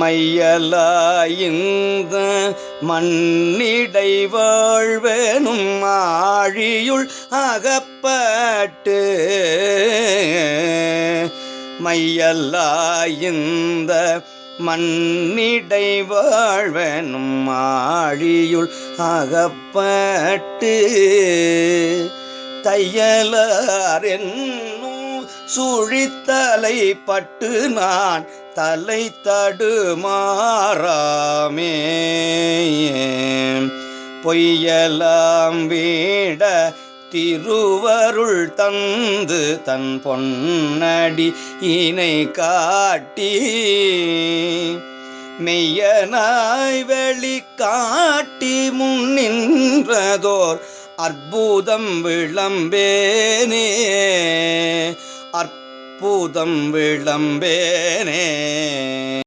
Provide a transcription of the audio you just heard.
மையலாயிந்த மண்ணிடை வாழ்வெனும் ஆழியுள் அகப்பட்டு மையல்லாயிந்த மண்ணிடை வாழ்வெனும் ஆழியுள் அகப்பட்டு தையலார் என்னும் சுழித்தலை பட்டு நான் தலை தடுமாறாமே. பொய்யலாம் வீட திருவருள் தந்து தன் பொன்னடி இணை காட்டி. மெய்யனாய் வெளி காட்டி முன்னின்றதோர் அற்புதம் விளம்பேனே. பூதம் விளம்பேனே.